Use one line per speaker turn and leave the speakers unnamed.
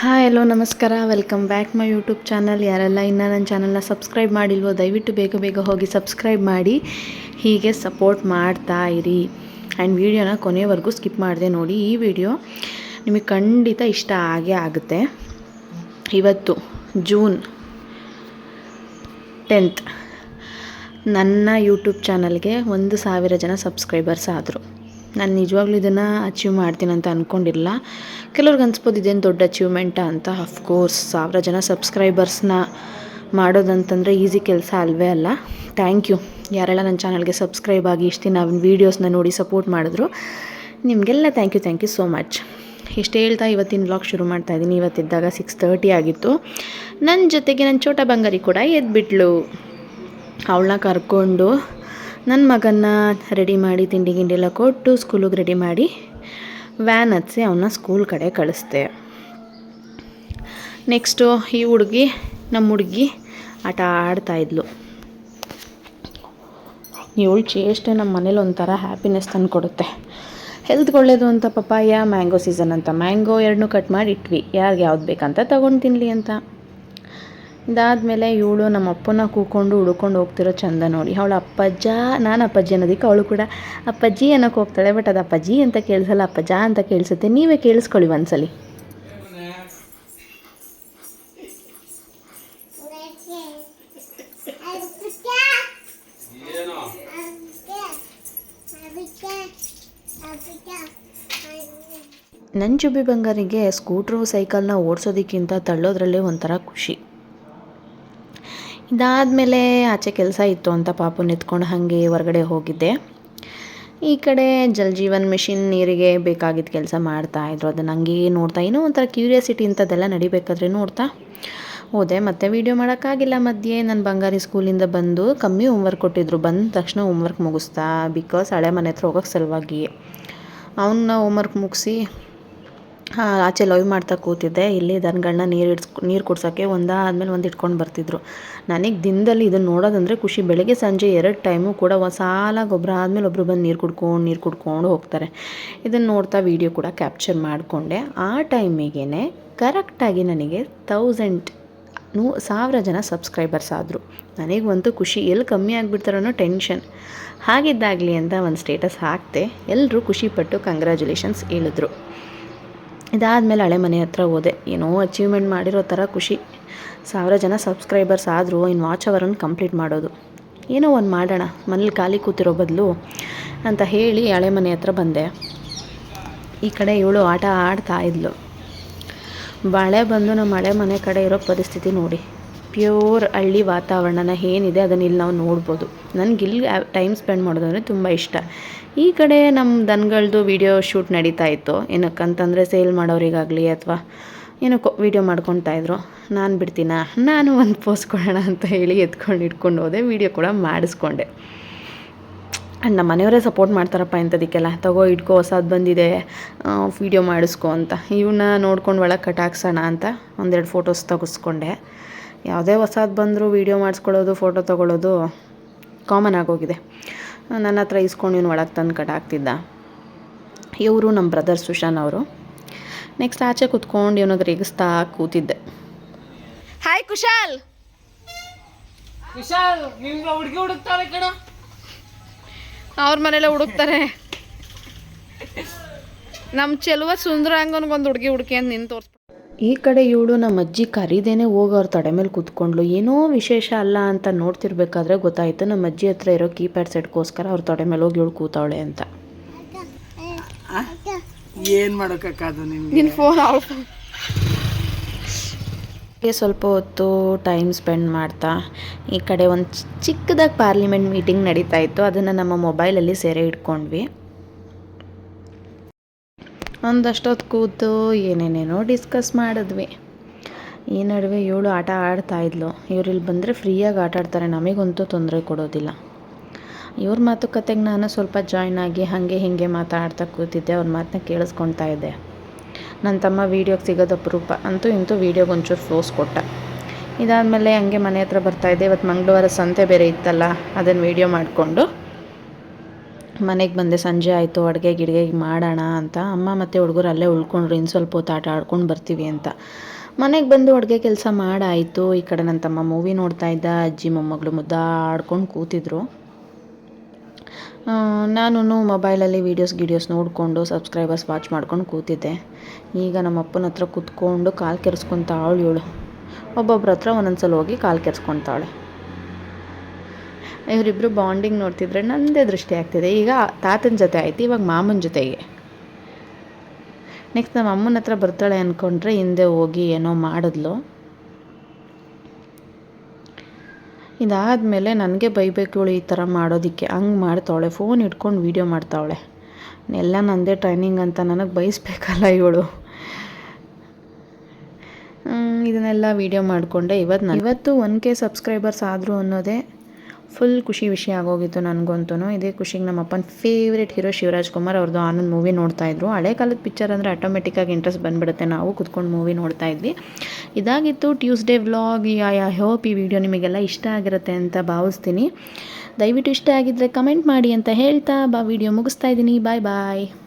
Hi, hello, ನಮಸ್ಕಾರ. Welcome back my YouTube channel ಯಾರೆಲ್ಲ ಇನ್ನೂ ನನ್ನ ಚಾನಲ್ನ ಸಬ್ಸ್ಕ್ರೈಬ್ ಮಾಡಿಲ್ವೋ, ದಯವಿಟ್ಟು ಬೇಗ ಬೇಗ ಹೋಗಿ ಸಬ್ಸ್ಕ್ರೈಬ್ ಮಾಡಿ. ಹೀಗೆ ಸಪೋರ್ಟ್ ಮಾಡ್ತಾ ಇರಿ. ಆ್ಯಂಡ್ ವೀಡಿಯೋನ ಕೊನೆಯವರೆಗೂ ಸ್ಕಿಪ್ ಮಾಡಿದೆ ನೋಡಿ. ಈ ವಿಡಿಯೋ ನಿಮಗೆ ಖಂಡಿತ ಇಷ್ಟ ಆಗೇ ಆಗುತ್ತೆ. ಇವತ್ತು ಜೂನ್ ಟೆಂತ್ ನನ್ನ ಯೂಟ್ಯೂಬ್ ಚಾನಲ್ಗೆ ಒಂದು ಸಾವಿರ ಜನ ಸಬ್ಸ್ಕ್ರೈಬರ್ಸ್ ಆದರು. ನಾನು ನಿಜವಾಗ್ಲೂ ಇದನ್ನು ಅಚೀವ್ ಮಾಡ್ತೀನಿ ಅಂತ ಅಂದ್ಕೊಂಡಿಲ್ಲ ಕೆಲವ್ರಿಗೆ ಅನ್ಸ್ಬೋದು ಇದೇನು ದೊಡ್ಡ ಅಚೀವ್ಮೆಂಟ ಅಂತ. ಅಫ್ಕೋರ್ಸ್ ಸಾವಿರ ಜನ ಸಬ್ಸ್ಕ್ರೈಬರ್ಸ್ನ ಮಾಡೋದಂತಂದರೆ ಈಸಿ ಕೆಲಸ ಅಲ್ವೇ ಅಲ್ಲ. ಥ್ಯಾಂಕ್ ಯು ಯಾರೆಲ್ಲ ನನ್ನ ಚಾನಲ್ಗೆ ಸಬ್ಸ್ಕ್ರೈಬ್ ಆಗಿ ಇಷ್ಟು ದಿನ ವೀಡಿಯೋಸ್ನ ನೋಡಿ ಸಪೋರ್ಟ್ ಮಾಡಿದ್ರು, ನಿಮಗೆಲ್ಲ thank you thank you so much ಇಷ್ಟು ಹೇಳ್ತಾ ಇವತ್ತಿನ ಬ್ಲಾಗ್ ಶುರು ಮಾಡ್ತಾ ಇದ್ದೀನಿ. ಇವತ್ತಿದ್ದಾಗ ಸಿಕ್ಸ್ ತರ್ಟಿ ಆಗಿತ್ತು. ನನ್ನ ಜೊತೆಗೆ ನನ್ನ ಚೋಟ ಬಂಗಾರಿ ಕೂಡ ಎದ್ಬಿಟ್ಲು. ಅವಳನ್ನ ಕರ್ಕೊಂಡು ನನ್ನ ಮಗನ ರೆಡಿ ಮಾಡಿ, ತಿಂಡಿ ಗಿಂಡಿ ಎಲ್ಲ ಕೊಟ್ಟು ಸ್ಕೂಲಿಗೆ ರೆಡಿ ಮಾಡಿ ವ್ಯಾನ್ ಹತ್ಸಿ ಅವನ್ನ ಸ್ಕೂಲ್ ಕಡೆ ಕಳಿಸ್ದೆ. ನೆಕ್ಸ್ಟು ಈ ಹುಡುಗಿ ನಮ್ಮ ಹುಡುಗಿ ಆಟ ಆಡ್ತಾಯಿದ್ಲು ಇವಳು ಚೇಷ್ಟೆ ನಮ್ಮ ಮನೇಲಿ ಒಂಥರ ಹ್ಯಾಪಿನೆಸ್ ತಂದು ಕೊಡುತ್ತೆ. ಹೆಲ್ತ್ಗೆ ಒಳ್ಳೇದು ಅಂತ ಪಪ್ಪಾಯ ಮ್ಯಾಂಗೋ ಸೀಸನ್ ಅಂತ. ಮ್ಯಾಂಗೋ ಎರಡನ್ನೂ ಕಟ್ ಮಾಡಿ ಇಟ್ವಿ. ಯಾರಿಗೆ ಯಾವ್ದು ಬೇಕಂತ ತಗೊಂಡು ತಿನ್ನಲಿ ಅಂತ. ಇದಾದಮೇಲೆ ಇವಳು ನಮ್ಮ ಅಪ್ಪನ ಕೂಕೊಂಡು ಉಳ್ಕೊಂಡು ಹೋಗ್ತಿರೋ ಚಂದ ನೋಡಿ. ಅವಳು ಅಪ್ಪಜ್ಜ ನಾನು ಅಪ್ಪಜ್ಜಿ ಅನ್ನೋದಕ್ಕೆ ಅವಳು ಕೂಡ ಅಪ್ಪಜ್ಜಿ ಅನ್ನೋಕ್ಕೆ ಹೋಗ್ತಾಳೆ ಬಟ್ ಅದು ಅಪ್ಪಜ್ಜಿ ಅಂತ ಕೇಳಿಸಲ್ಲ ಅಪ್ಪಜ್ಜ ಅಂತ ಕೇಳಿಸುತ್ತೆ. ನೀವೇ ಕೇಳಿಸ್ಕೊಳ್ಳಿ ಒಂದ್ಸಲಿ. ನನ್ನ ಬಂಗಾರಿಗೆ ಸ್ಕೂಟ್ರು, ಸೈಕಲ್ನ ಓಡಿಸೋದಕ್ಕಿಂತ ತಳ್ಳೋದ್ರಲ್ಲೇ ಒಂಥರ ಖುಷಿ. ಇದಾದಮೇಲೆ ಆಚೆ ಕೆಲಸ ಇತ್ತು ಅಂತ ಪಾಪು ನಿಂತ್ಕೊಂಡು ಹಾಗೆ ಹೊರಗಡೆ ಹೋಗಿದ್ದೆ. ಈ ಕಡೆ ಜಲ್ ಜೀವನ್ ಮಿಷಿನ್ ನೀರಿಗೆ ಬೇಕಾಗಿದ್ದ ಕೆಲಸ ಮಾಡ್ತಾ ಇದ್ರು. ಅದನ್ನು ಹಂಗೆ ನೋಡ್ತಾ, ಏನೋ ಒಂಥರ ಕ್ಯೂರಿಯಾಸಿಟಿ ಇಂಥದ್ದೆಲ್ಲ ನಡಿಬೇಕಾದ್ರೆ ನೋಡ್ತಾ ಹೋದೆ. ಮತ್ತೆ ವೀಡಿಯೋ ಮಾಡೋಕ್ಕಾಗಿಲ್ಲ. ಮಧ್ಯೆ ನನ್ನ ಬಂಗಾರಿ ಸ್ಕೂಲಿಂದ ಬಂದು ಕಮ್ಮಿ ಹೋಮ್ವರ್ಕ್ ಕೊಟ್ಟಿದ್ರು. ಬಂದ ತಕ್ಷಣ ಹೋಮ್ವರ್ಕ್ ಮುಗಿಸ್ತಾ ಬಿಕಾಸ್ ಹಳೆ ಮನೆ ಹತ್ರ ಹೋಗೋಕ್ಕೆ ಸಲುವಾಗಿ. ಅವನ್ನ ಹೋಮ್ವರ್ಕ್ ಮುಗಿಸಿ ಆಚೆ ಲವ್ ಮಾಡ್ತಾ ಕೂತಿದ್ದೆ. ಇಲ್ಲಿ ದನಗಳನ್ನ ನೀರು ಇಡ್ಸ್ ನೀರು ಕುಡ್ಸೋಕ್ಕೆ ಒಂದಾದ್ಮೇಲೆ ಒಂದು ಇಟ್ಕೊಂಡು ಬರ್ತಿದ್ರು. ನನಗೆ ದಿನದಲ್ಲಿ ಇದನ್ನು ನೋಡೋದಂದರೆ ಖುಷಿ. ಬೆಳಗ್ಗೆ ಸಂಜೆ ಎರಡು ಟೈಮು ಕೂಡ ಸಾಲ ಗೊಬ್ಬರ ಆದಮೇಲೆ ಒಬ್ಬರು ಬಂದು ನೀರು ಕುಡ್ಕೊಂಡು ನೀರು ಕುಡ್ಕೊಂಡು ಹೋಗ್ತಾರೆ. ಇದನ್ನು ನೋಡ್ತಾ ವೀಡಿಯೋ ಕೂಡ ಕ್ಯಾಪ್ಚರ್ ಮಾಡಿಕೊಂಡೆ. ಆ ಟೈಮಿಗೆ ಕರೆಕ್ಟಾಗಿ ನನಗೆ ತೌಸಂಡ್ ನೂ, ಸಾವಿರ ಜನ ಸಬ್ಸ್ಕ್ರೈಬರ್ಸ್ ಆದರು. ನನಗಂತೂ ಖುಷಿ. ಎಲ್ಲಿ ಕಮ್ಮಿ ಆಗಿಬಿಡ್ತಾರೋ ಟೆನ್ಷನ್. ಹಾಗಿದ್ದಾಗಲಿ ಅಂತ ಒಂದು ಸ್ಟೇಟಸ್ ಹಾಕ್ತೆ. ಎಲ್ಲರೂ ಖುಷಿಪಟ್ಟು ಕಂಗ್ರ್ಯಾಚುಲೇಷನ್ಸ್ ಹೇಳಿದ್ರು. ಇದಾದಮೇಲೆ ಹಳೆ ಮನೆ ಹತ್ರ ಹೋದೆ. ಏನೋ ಅಚೀವ್ಮೆಂಟ್ ಮಾಡಿರೋ ಥರ ಖುಷಿ. ಸಾವಿರ ಜನ ಸಬ್ಸ್ಕ್ರೈಬರ್ಸ್ ಆದರೂ ಇನ್ನು ವಾಚ್ ಅವರನ್ನು ಕಂಪ್ಲೀಟ್ ಮಾಡೋದು. ಏನೋ ಒಂದು ಮಾಡೋಣ, ಮನೇಲಿ ಖಾಲಿ ಕೂತಿರೋ ಬದಲು ಅಂತ ಹೇಳಿ ಹಳೆ ಮನೆ ಹತ್ರ ಬಂದೆ. ಈ ಕಡೆ ಇವಳು ಆಟ ಆಡ್ತಾ ಇದ್ಲು. ಮಳೆ ಬಂದು ನಮ್ಮ ಹಳೆ ಮನೆ ಕಡೆ ಇರೋ ಪರಿಸ್ಥಿತಿ ನೋಡಿ. ಪ್ಯೂರ್ ಹಳ್ಳಿ ವಾತಾವರಣನ ಏನಿದೆ ಅದನ್ನು ಇಲ್ಲಿ ನಾವು ನೋಡ್ಬೋದು. ನನಗೆ ಇಲ್ಲಿ ಟೈಮ್ ಸ್ಪೆಂಡ್ ಮಾಡೋದಂದರೆ ತುಂಬ ಇಷ್ಟ. ಈ ಕಡೆ ನಮ್ಮ ದನಗಳದ್ದು ವೀಡಿಯೋ ಶೂಟ್ ನಡೀತಾ ಇತ್ತು. ಏನಕ್ಕಂತಂದರೆ ಸೇಲ್ ಮಾಡೋರಿಗಾಗಲಿ ಅಥವಾ ಏನಕ್ಕೋ ವೀಡಿಯೋ ಮಾಡ್ಕೊತಾಯಿದ್ರು ನಾನು ಬಿಡ್ತೀನ? ನಾನು ಒಂದು ಪೋಸ್ಟ್ ಕೊಡೋಣ ಅಂತ ಹೇಳಿ ಎತ್ಕೊಂಡು ಇಟ್ಕೊಂಡು ಹೋದೆ. ವೀಡಿಯೋ ಕೂಡ ಮಾಡಿಸ್ಕೊಂಡೆ. ನಮ್ಮ ಮನೆಯವರೇ ಸಪೋರ್ಟ್ ಮಾಡ್ತಾರಪ್ಪ ಇಂಥದಕ್ಕೆಲ್ಲ. ತಗೋ, ಇಟ್ಕೋ, ಹೊಸದು ಬಂದಿದೆ. ವೀಡಿಯೋ ಮಾಡಿಸ್ಕೊ ಅಂತ. ಇವನ್ನ ನೋಡ್ಕೊಂಡು ಒಳಗೆ ಕಟಾಕ್ಸೋಣ ಅಂತ ಒಂದೆರಡು ಫೋಟೋಸ್ ತೆಗೆಸ್ಕೊಂಡೆ. ಯಾವುದೇ ಹೊಸದು ಬಂದರೂ ವೀಡಿಯೋ ಮಾಡಿಸ್ಕೊಳ್ಳೋದು ಫೋಟೋ ತೊಗೊಳ್ಳೋದು ಕಾಮನ್ ಆಗೋಗಿದೆ. ನನ್ನ ಹತ್ರ ಇಸ್ಕೊಂಡು ಇವನು ಒಳಗೆ ತಂದು ಕಟ್ಟಾಗ್ತಿದ್ದ ಇವರು ನಮ್ಮ ಬ್ರದರ್ ಸುಶಾನ್ ಅವರು. ನೆಕ್ಸ್ಟ್ ಆಚೆ ಕುತ್ಕೊಂಡು ಇವನಿಗೆ ರೇಗಿಸ್ತಾ ಕೂತಿದ್ದೆ. ಹಾಯ್ ಕುಶಾಲ್!
ಕುಶಾಲ್ ನಿಮ್ಗೆ ಹುಡುಗಿ ಹುಡುಕ್ತಾರೆ ಕಣ.
ಅವ್ರ ಮನೇಲೆ ಹುಡುಕ್ತಾರೆ. ನಮ್ಮ ಚೆಲುವ ಸುಂದರಾಂಗನ್ಗೊಂದು ಹುಡುಗಿ ಹುಡುಕಿ ಅಂತ ನಿನ್ನ ತೋರಿಸ್ ಈ ಕಡೆ ಇವಳು ನಮ್ಮ ಅಜ್ಜಿ ಕರೀದೇನೆ ಹೋಗಿ ಅವ್ರ ತಡೆ ಮೇಲೆ ಕೂತ್ಕೊಂಡ್ಲು ಏನೋ ವಿಶೇಷ ಅಲ್ಲ ಅಂತ ನೋಡ್ತಿರ್ಬೇಕಾದ್ರೆ ಗೊತ್ತಾಯ್ತು. ನಮ್ಮ ಅಜ್ಜಿ ಹತ್ರ ಇರೋ ಕೀಪ್ಯಾಡ್ ಸೆಟ್ಗೋಸ್ಕರ ಅವ್ರ ತೊಡೆ ಮೇಲೆ ಹೋಗಿ ಇವಳು ಕೂತವಳೆ ಅಂತ.
ಏನು ಮಾಡೋಕ್ಕಾಗದು ನಿಮ್ಗೆ?
ನಿನ್ನ ಫೋನ್ ಸ್ವಲ್ಪ ಹೊತ್ತು ಟೈಮ್ ಸ್ಪೆಂಡ್ ಮಾಡ್ತಾ ಈ ಕಡೆ ಒಂದು ಚಿಕ್ಕದಾಗಿ ಪಾರ್ಲಿಮೆಂಟ್ ಮೀಟಿಂಗ್ ನಡೀತಾ ಇತ್ತು. ಅದನ್ನು ನಮ್ಮ ಮೊಬೈಲಲ್ಲಿ ಸೆರೆ ಇಟ್ಕೊಂಡ್ವಿ. ಒಂದಷ್ಟೊತ್ತು ಕೂತು ಏನೇನೇನೋ ಡಿಸ್ಕಸ್ ಮಾಡಿದ್ವಿ. ಈ ನಡುವೆ ಇವಳು ಆಟ ಆಡ್ತಾ ಇದ್ಲು. ಇವ್ರಿಲ್ಲಿ ಬಂದರೆ ಫ್ರೀಯಾಗಿ ಆಟ ಆಡ್ತಾರೆ. ನಮಗಂತೂ ತೊಂದರೆ ಕೊಡೋದಿಲ್ಲ. ಇವ್ರ ಮಾತುಕತೆಗೆ ನಾನು ಸ್ವಲ್ಪ ಜಾಯ್ನ್ ಆಗಿ ಹಾಗೆ ಹೀಗೆ ಮಾತಾಡ್ತಾ ಕೂತಿದ್ದೆ. ಅವ್ರ ಮಾತನ್ನ ಕೇಳಿಸ್ಕೊಳ್ತಾ ಇದ್ದೆ. ನನ್ನ ತಮ್ಮ ವೀಡಿಯೋಗೆ ಸಿಗೋದು ಅಪರೂಪ. ಅಂತೂ ಇಂತೂ ವೀಡಿಯೋಗೆ ಒಂಚೂರು ಫ್ಲೋಸ್ ಕೊಟ್ಟ. ಇದಾದಮೇಲೆ ಹಂಗೆ ಮನೆ ಹತ್ರ ಬರ್ತಾಯಿದ್ದೆ ಇವತ್ತು ಮಂಗಳವಾರ ಸಂತೆ ಬೇರೆ ಇತ್ತಲ್ಲ ಅದನ್ನು ವೀಡಿಯೋ ಮಾಡಿಕೊಂಡು ಮನೆಗೆ ಬಂದೆ, ಸಂಜೆ ಆಯಿತು, ಅಡುಗೆ ಗಿಡ್ಗೆ ಮಾಡೋಣ ಅಂತ. ಅಮ್ಮ ಮತ್ತು ಹುಡುಗರು ಅಲ್ಲೇ ಉಳ್ಕೊಂಡ್ರು, ಇನ್ನು ಸ್ವಲ್ಪ ಹೊತ್ತು ಆಟ ಆಡ್ಕೊಂಡು ಬರ್ತೀವಿ ಅಂತ. ಮನೆಗೆ ಬಂದು ಅಡುಗೆ ಕೆಲಸ ಮಾಡಾಯಿತು. ಈ ಕಡೆ ನನ್ನ ತಮ್ಮ ಮೂವಿ ನೋಡ್ತಾ ಇದ್ದ, ಅಜ್ಜಿ, ಮೊಮ್ಮಗಳು ಮುದ್ದಾಡ್ಕೊಂಡು ಕೂತಿದ್ರು. ನಾನು ಮೊಬೈಲಲ್ಲಿ ವೀಡಿಯೋಸ್ ಗಿಡಿಯೋಸ್ ನೋಡಿಕೊಂಡು ಸಬ್ಸ್ಕ್ರೈಬರ್ಸ್ ವಾಚ್ ಮಾಡ್ಕೊಂಡು ಕೂತಿದ್ದೆ. ಈಗ ನಮ್ಮ ಅಪ್ಪನ ಹತ್ರ ಕೂತ್ಕೊಂಡು ಕಾಲು ಕೆರೆಸ್ಕೊತಾವಳು ಇವಳು. ಒಬ್ಬೊಬ್ರ ಹತ್ರ ಒಂದೊಂದು ಸಲ ಹೋಗಿ ಕಾಲು ಕೆರೆಸ್ಕೊತಾವಳೆ ಇವರಿಬ್ಬರು ಬಾಂಡಿಂಗ್ ನೋಡ್ತಿದ್ರೆ ನನ್ನದೇ ದೃಷ್ಟಿ ಆಗ್ತಿದೆ. ಈಗ ತಾತನ ಜೊತೆ ಆಯ್ತು, ಇವಾಗ ಮಾಮನ ಜೊತೆಗೆ. ನೆಕ್ಸ್ಟ್ ನಮ್ಮ ಅಮ್ಮನ ಹತ್ರ ಬರ್ತಾಳೆ ಅಂದ್ಕೊಂಡ್ರೆ ಹಿಂದೆ ಹೋಗಿ ಏನೋ ಮಾಡಿದ್ಲು. ಇದಾದಮೇಲೆ ನನಗೆ ಬೈಬೇಕು ಈ ಥರ ಮಾಡೋದಕ್ಕೆ. ಹಂಗೆ ಮಾಡ್ತಾವಳೆ ಫೋನ್ ಇಟ್ಕೊಂಡು ವೀಡಿಯೋ ಮಾಡ್ತಾವಳೆ. ಎಲ್ಲ ನಂದೇ ಟ್ರೈನಿಂಗ್ ಅಂತ ನನಗೆ ಬಯಸ್ಬೇಕಲ್ಲ ಇವಳು. ಇದನ್ನೆಲ್ಲ ವೀಡಿಯೋ ಮಾಡಿಕೊಂಡೆ. ಇವತ್ತು ಇವತ್ತು ಒನ್ ಕೆ ಸಬ್ಸ್ಕ್ರೈಬರ್ಸ್ ಆದರು ಅನ್ನೋದೇ ಫುಲ್ ಖುಷಿ ವಿಷಯ ಆಗೋಗಿತ್ತು ನನಗಂತೂ ಇದೇ ಖುಷಿಗೆ ನಮ್ಮ ಅಪ್ಪನ ಫೇವ್ರೆಟ್ ಹೀರೋ ಶಿವರಾಜ್ ಕುಮಾರ್ ಅವ್ರದ್ದು ಆನಂದ್ ಮೂವಿ ನೋಡ್ತಾ ಇದ್ರು. ಹಳೆ ಕಾಲದ ಪಿಕ್ಚರ್ ಅಂದರೆ ಆಟೋಮೆಟಿಕ್ಕಾಗಿ ಇಂಟ್ರೆಸ್ಟ್ ಬಂದ್ಬಿಡುತ್ತೆ. ನಾವು ಕುತ್ಕೊಂಡು ಮೂವಿ ನೋಡ್ತಾ ಇದ್ವಿ. ಇದಾಗಿತ್ತು ಟ್ಯೂಸ್ಡೇ ವ್ಲಾಗ್ ಐ ಹೋಪ್ ಈ ವಿಡಿಯೋ ನಿಮಗೆಲ್ಲ ಇಷ್ಟ ಆಗಿರುತ್ತೆ ಅಂತ ಭಾವಿಸ್ತೀನಿ. ದಯವಿಟ್ಟು ಇಷ್ಟ ಆಗಿದ್ದರೆ ಕಮೆಂಟ್ ಮಾಡಿ ಅಂತ ಹೇಳ್ತಾ ಬಾ ವಿಡಿಯೋ ಮುಗಿಸ್ತಾ ಇದ್ದೀನಿ. ಬಾಯ್ ಬಾಯ್